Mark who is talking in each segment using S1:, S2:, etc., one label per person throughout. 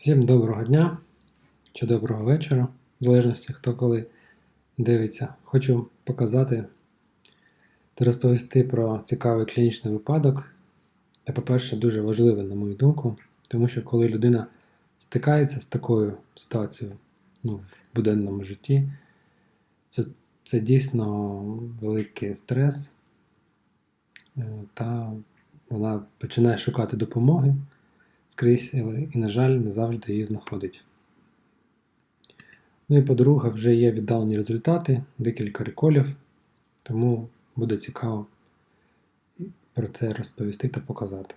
S1: Всім доброго дня чи доброго вечора, в залежності хто коли дивиться. Хочу показати та розповісти про цікавий клінічний випадок. Та, по-перше, дуже важливий, на мою думку, тому що коли людина стикається з такою ситуацією ну, в буденному житті, це, це дійсно великий стрес, е, та вона починає шукати допомоги скрізь, і, на жаль, не завжди її знаходить. Ну і по-друге, вже є віддалені результати, декілька реколів, тому буде цікаво про це розповісти та показати.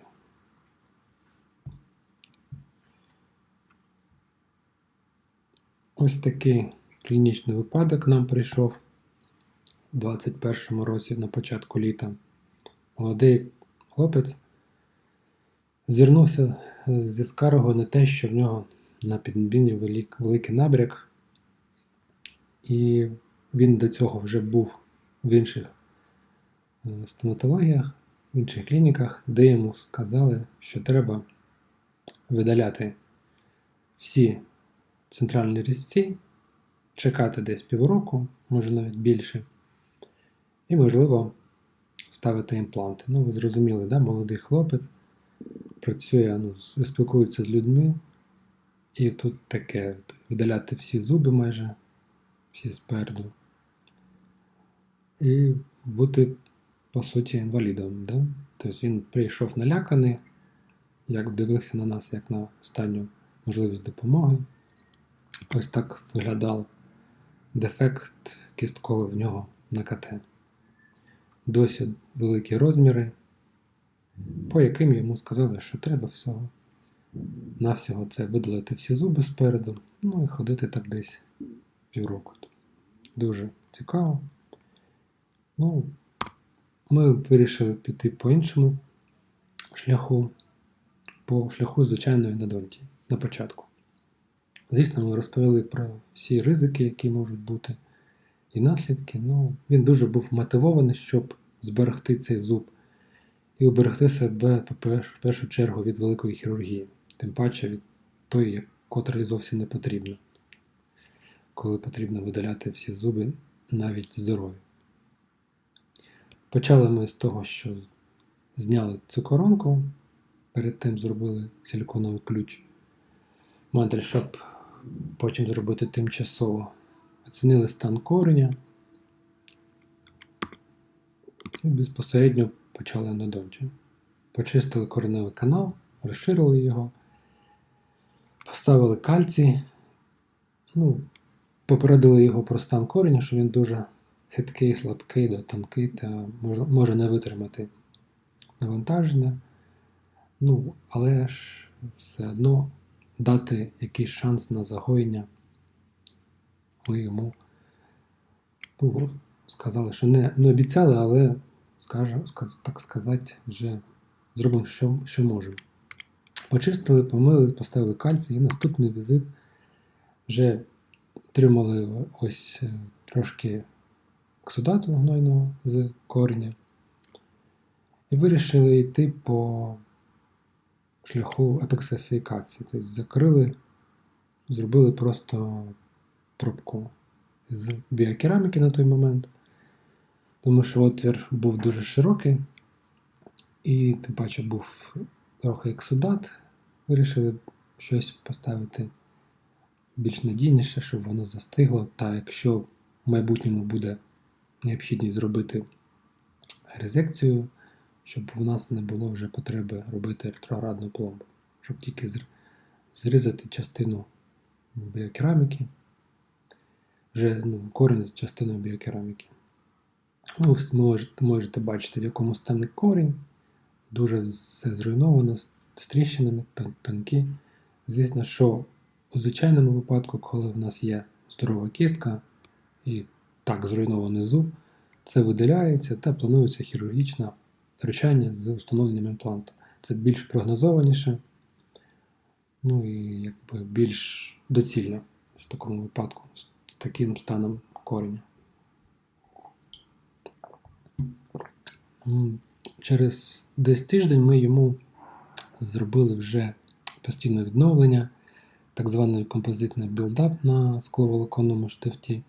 S1: Ось такий клінічний випадок нам прийшов у 2021 році на початку літа. Молодий хлопець звернувся е, зі скаргою на те, що в нього на підбіні велик, великий набряк, і він до цього вже був в інших е, стоматологіях, в інших клініках, де йому сказали, що треба видаляти всі центральні різці, чекати десь півроку, може навіть більше, і, можливо, ставити імпланти. Ну, ви зрозуміли, да? молодий хлопець працює, ну, спілкується з людьми, і тут таке видаляти всі зуби майже, всі спереду. І бути, по суті, інвалідом. Да? Тобто він прийшов наляканий, як дивився на нас, як на останню можливість допомоги. Ось так виглядав дефект кістковий в нього на КТ. Досі великі розміри, по яким йому сказали, що треба всього. Навсього це видалити всі зуби спереду, ну і ходити так десь півроку. Дуже цікаво. Ну, ми вирішили піти по іншому шляху, по шляху звичайної надонтії на початку. Звісно, ми розповіли про всі ризики, які можуть бути, і наслідки. Ну, він дуже був мотивований, щоб зберегти цей зуб і уберегти себе в першу чергу від великої хірургії, тим паче від тої, котрої зовсім не потрібно, коли потрібно видаляти всі зуби, навіть здорові. Почали ми з того, що зняли цю коронку, перед тим зробили силіконовий ключ, модель, щоб потім зробити тимчасово. Оцінили стан кореня і безпосередньо почали endodонтію. Почистили кореневий канал, розширили його, поставили кальцій, ну, попередили його про стан кореня, що він дуже хиткий, слабкий, да, тонкий та може не витримати навантаження. Ну, але ж все одно дати якийсь шанс на загоєння. Ми йому ну, сказали, що не, не обіцяли, але скажу, так сказати, вже зробимо, що, що можемо. Почистили, помили, поставили кальцій, і наступний візит вже отримали ось е, трошки ксудату гнойного з кореня. І вирішили йти по шляху епексифікації. Тобто закрили, зробили просто пробку з біокераміки на той момент, тому що отвір був дуже широкий, і тим паче був трохи ексудат. Вирішили щось поставити більш надійніше, щоб воно застигло. Та якщо в майбутньому буде необхідність зробити резекцію, щоб в нас не було вже потреби робити ретроградну пломбу, щоб тільки зрізати частину біокераміки, вже ну, корінь з частиною біокераміки. Ну, ви можете, бачити, в якому стані корінь, дуже все зруйновано, з тріщинами, тон- тонкі. Звісно, що у звичайному випадку, коли в нас є здорова кістка і так зруйнований зуб, це видаляється та планується хірургічне втручання з встановленням імпланту. Це більш прогнозованіше, ну і якби більш доцільно в такому випадку з таким станом кореня. Через десь тиждень ми йому зробили вже постійне відновлення, так званий композитний білдап на скловолоконному штифті.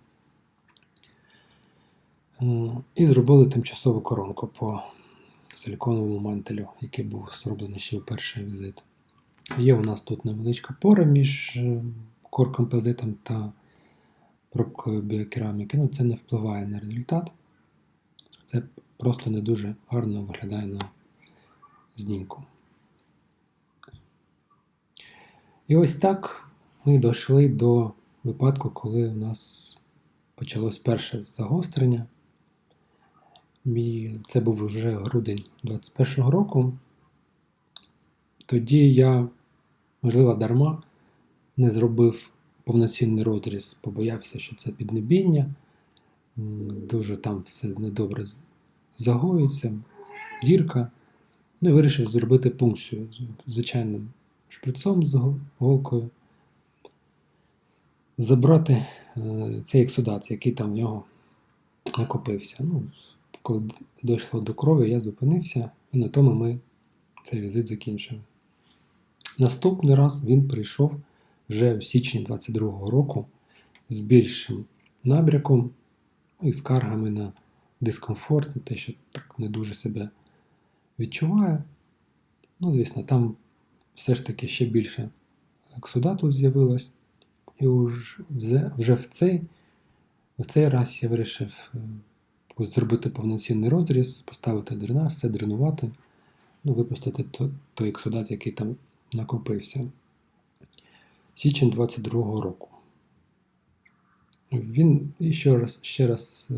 S1: Е, І зробили тимчасову коронку по силіконовому мантелю, який був зроблений ще в перший візит. Є у нас тут невеличка пора між е, коркомпозитом та пробкою біокераміки. Ну, це не впливає на результат. Це просто не дуже гарно виглядає на знімку. І ось так ми дійшли до випадку, коли у нас почалось перше загострення. Це був вже грудень 21-го року. Тоді я, можливо, дарма не зробив повноцінний розріз, побоявся, що це піднебіння. Дуже там все недобре загоїться, дірка. Ну і вирішив зробити пункцію звичайним шприцом з голкою. Забрати е, цей ексудат, який там в нього накопився. Ну, коли дійшло до крові, я зупинився, і на тому ми цей візит закінчили. Наступний раз він прийшов вже в січні 22-го року з більшим набряком і скаргами на дискомфорт, те, що так не дуже себе відчуває. Ну, звісно, там все ж таки ще більше ексудату з'явилось. І вже, в, цей, в цей раз я вирішив е, зробити повноцінний розріз, поставити дренаж, все дренувати, ну, випустити той ексудат, який там накопився. Січень 22-го року. Він ще раз, ще раз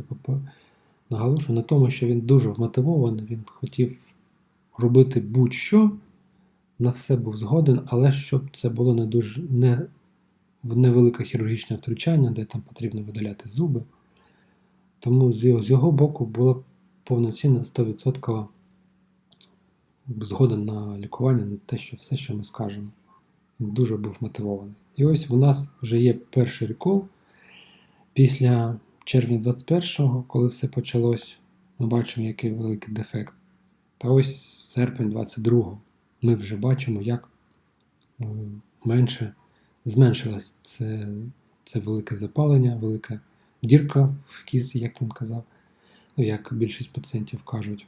S1: наголошую на тому, що він дуже вмотивований, він хотів робити будь-що, на все був згоден, але щоб це було не дуже не невелике хірургічне втручання, де там потрібно видаляти зуби. Тому з його, з його боку було повноцінно 100% згоден на лікування, на те, що все, що ми скажемо. Він дуже був мотивований. І ось у нас вже є перший рекол. Після червня 21-го, коли все почалось, ми бачимо, який великий дефект. Та ось серпень 22-го ми вже бачимо, як е, менше зменшилось це, це велике запалення, велика дірка в кізі, як він казав, ну, як більшість пацієнтів кажуть,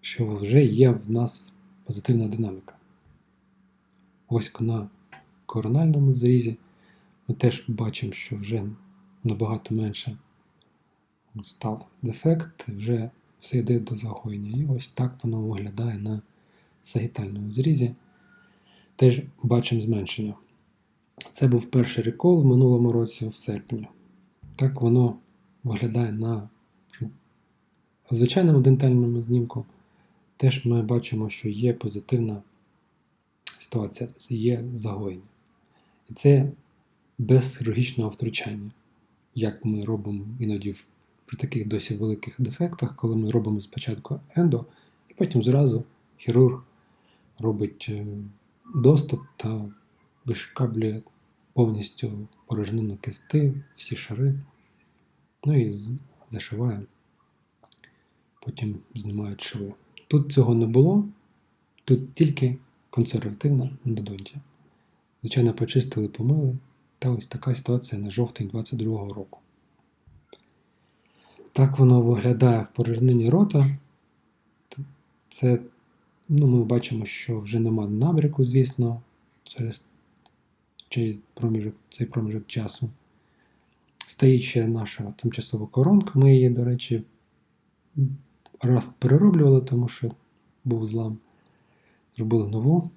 S1: що вже є в нас позитивна динаміка. Ось на корональному зрізі ми теж бачимо, що вже набагато менше став дефект, вже все йде до загоєння. І ось так воно виглядає на сагітальному зрізі. Теж бачимо зменшення. Це був перший рекол в минулому році в серпні. Так воно виглядає на звичайному дентальному знімку. Теж ми бачимо, що є позитивна ситуація, є загоєння. І це без хірургічного втручання, як ми робимо іноді при таких досить великих дефектах, коли ми робимо спочатку ендо, і потім зразу хірург робить е, доступ та вишкаблює повністю порожнину кисти, всі шари, ну і зашиває, потім знімають шви. Тут цього не було, тут тільки консервативна ендодонтія. Звичайно, почистили, помили, та ось така ситуація на жовтень 22-го року. Так воно виглядає в порожнині рота. Це, ну, ми бачимо, що вже нема набряку, звісно, через цей проміжок, цей проміжок часу. Стоїть ще наша тимчасова коронка. Ми її, до речі, раз перероблювали, тому що був злам. Зробили нову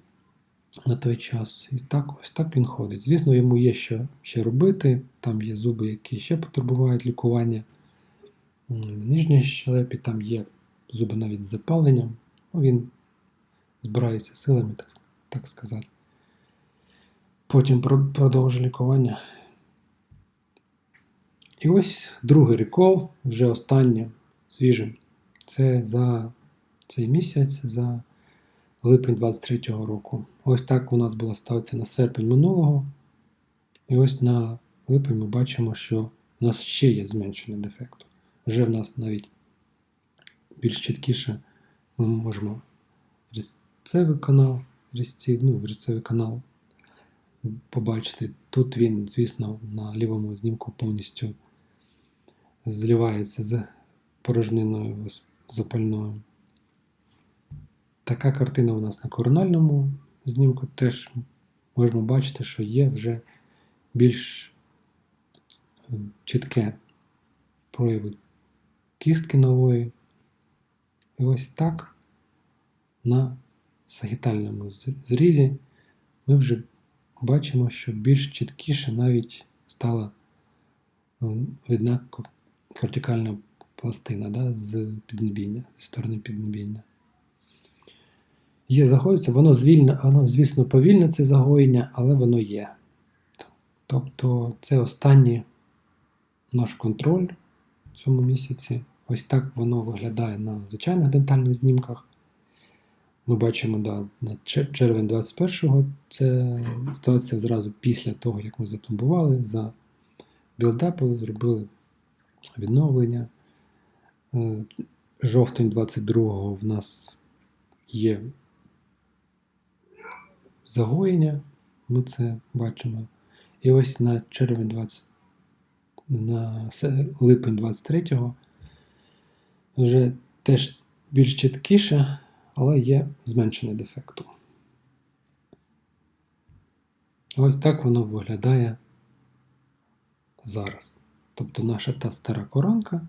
S1: на той час. І так, ось так він ходить. Звісно, йому є що ще робити. Там є зуби, які ще потребують лікування. В нижній щелепі там є зуби навіть з запаленням. Ну, він збирається силами, так, так сказати. Потім продовжує лікування. І ось другий рекол, вже останнє, свіжим. Це за цей місяць, за липень 23-го року. Ось так у нас була ставиться на серпень минулого. І ось на липень ми бачимо, що у нас ще є зменшення дефекту. Вже в нас навіть більш чіткіше ми можемо різцевий канал, різці, ну, різцевий канал побачити. Тут він, звісно, на лівому знімку повністю зливається з порожниною запальною. Така картина у нас на корональному знімку теж можна бачити, що є вже більш е, чітке прояви кістки нової. І ось так на сагітальному зрізі ми вже бачимо, що більш чіткіше навіть стала е, видна кортикальна пластина да, з піднебіння, зі сторони піднебіння. Є загоїться, воно звільне, воно, звісно, повільне це загоєння, але воно є. Тобто це останній наш контроль в цьому місяці. Ось так воно виглядає на звичайних дентальних знімках. Ми бачимо, да, на червень 21-го це ситуація зразу після того, як ми запломбували, за білдапили, зробили відновлення. Е, Жовтень 22-го в нас є загоєння, ми це бачимо. І ось на червень 20, на липень 23-го вже теж більш чіткіше, але є зменшення дефекту. Ось так воно виглядає зараз. Тобто наша та стара коронка,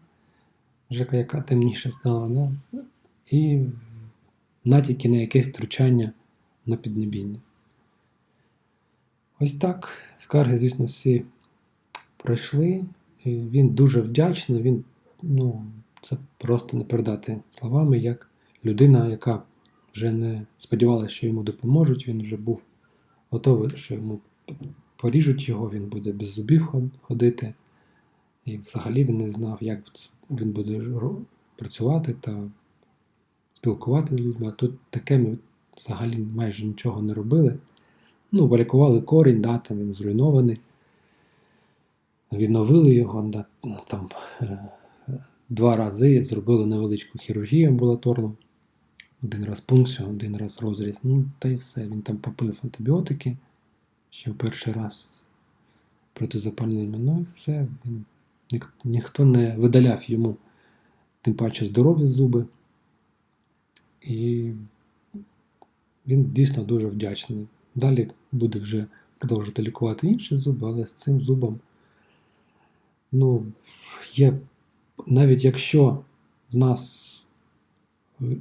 S1: вже яка темніше стала, да? і натяки на якесь втручання на піднебіння. Ось так. Скарги, звісно, всі пройшли. Він дуже вдячний. Він, ну, це просто не передати словами, як людина, яка вже не сподівалася, що йому допоможуть. Він вже був готовий, що йому поріжуть його, він буде без зубів ходити. І взагалі він не знав, як він буде працювати та спілкувати з людьми. А тут таке ми взагалі майже нічого не робили. Ну, полікували корінь, да, там він зруйнований. Відновили його да, там, е, два рази, зробили невеличку хірургію амбулаторну. Один раз пункцію, один раз розріз. Ну, та й все. Він там попив антибіотики ще в перший раз протизапальними. Ну і все. Він, нік- ніхто не видаляв йому, тим паче здорові зуби. І він дійсно дуже вдячний. Далі буде вже продовжувати лікувати інші зуби, але з цим зубом, ну, є, навіть якщо в нас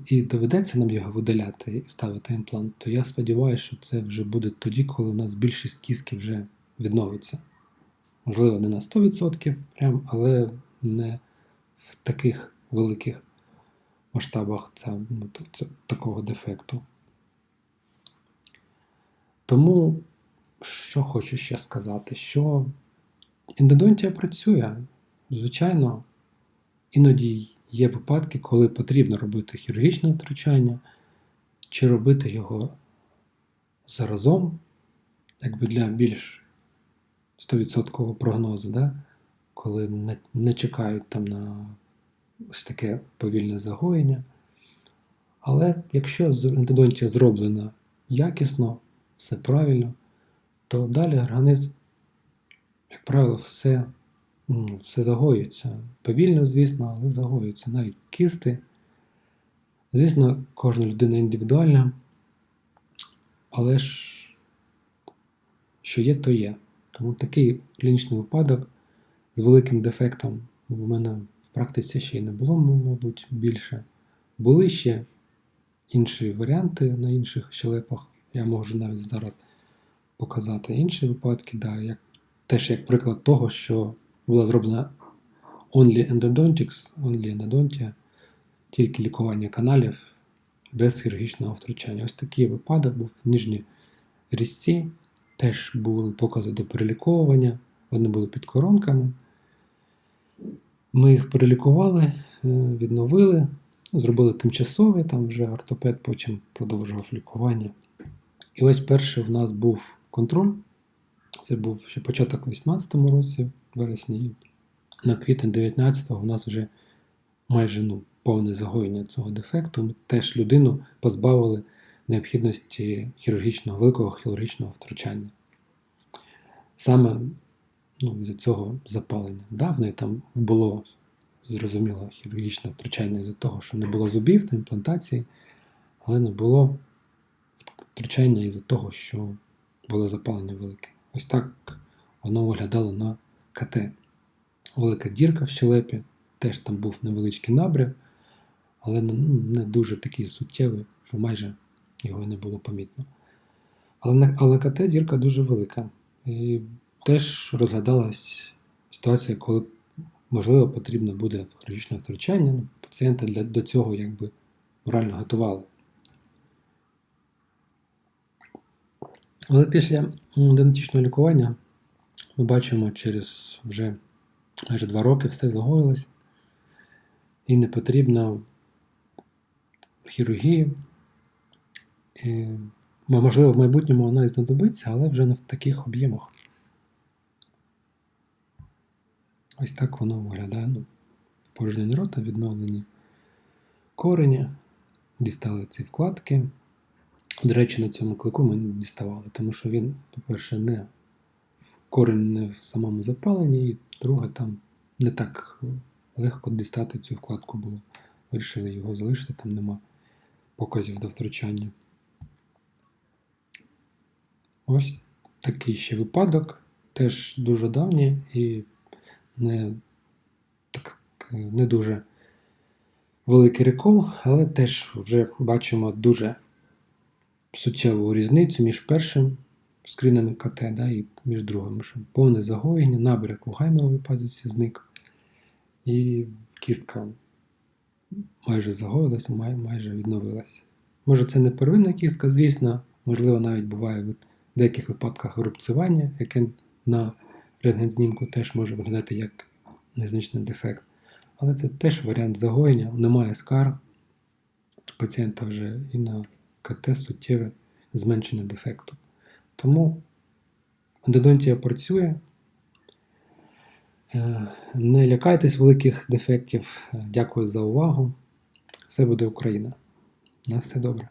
S1: і доведеться нам його видаляти і ставити імплант, то я сподіваюся, що це вже буде тоді, коли у нас більшість кістки вже відновиться. Можливо, не на 100%, прям, але не в таких великих масштабах ця, ну, такого дефекту. Тому, що хочу ще сказати, що ендодонтія працює. Звичайно, іноді є випадки, коли потрібно робити хірургічне втручання, чи робити його заразом, якби для більш 100% прогнозу, да? коли не, не чекають там на ось таке повільне загоєння. Але якщо ендодонтія зроблена якісно, все правильно, то далі організм, як правило, все, все загоюється. Повільно, звісно, але загоюється. Навіть кисти. Звісно, кожна людина індивідуальна, але ж що є, то є. Тому такий клінічний випадок з великим дефектом в мене в практиці ще й не було, мабуть, більше. Були ще інші варіанти на інших щелепах. Я можу навіть зараз показати інші випадки, да, як, теж як приклад того, що була зроблена only endodontics, only endodontia, тільки лікування каналів без хірургічного втручання. Ось такий випадок був в нижній різці. Теж були покази до переліковування, вони були під коронками. Ми їх перелікували, е, відновили, ну, зробили тимчасове, там вже ортопед потім продовжував лікування. І ось перший в нас був контроль. Це був ще початок у 18-му році, вересні. На квітень 19-го у нас вже майже ну, повне загоєння цього дефекту. Ми теж людину позбавили необхідності хірургічного, великого хірургічного втручання. саме ну, з цього запалення. Да, в неї там було зрозуміло хірургічне втручання з-за того, що не було зубів на імплантації, але не було втручання із-за того, що було запалення велике. Ось так воно виглядало на КТ. Велика дірка в щелепі, теж там був невеличкий набряк, але не, ну, дуже такий суттєвий, що майже його не було помітно. Але на, але КТ дірка дуже велика. І теж розглядалась ситуація, коли, можливо, потрібно буде хірургічне втручання. Пацієнта для, до цього якби морально готували. Але після дентичного лікування ми бачимо, через вже майже два роки все загоїлось і не потрібно хірургії. І, можливо, в майбутньому вона і знадобиться, але вже не в таких об'ємах. Ось так воно виглядає. Ну, впорожнені рота, відновлені корені, дістали ці вкладки. До речі, на цьому клику ми не діставали, тому що він, по-перше, не корінь не в самому запаленні, і друге, там не так легко дістати цю вкладку було. Вирішили його залишити, там нема показів до втручання. Ось такий ще випадок, теж дуже давній і не, так, не дуже великий рекол, але теж вже бачимо дуже суттєву різницю між першим скрінами КТ да, і між другими. Що повне загоєння, набряк у гайморовій пазуці зник, і кістка майже загоїлась, май, майже відновилась. Може, це не первинна кістка, звісно, можливо, навіть буває в деяких випадках рубцювання, яке на рентгензнімку теж може виглядати як незначний дефект. Але це теж варіант загоєння, немає скарг. У пацієнта вже і на КТ суттєве зменшення дефекту. Тому ендодонтія працює. Е, Не лякайтесь великих дефектів. Дякую за увагу. Все буде Україна. На все добре.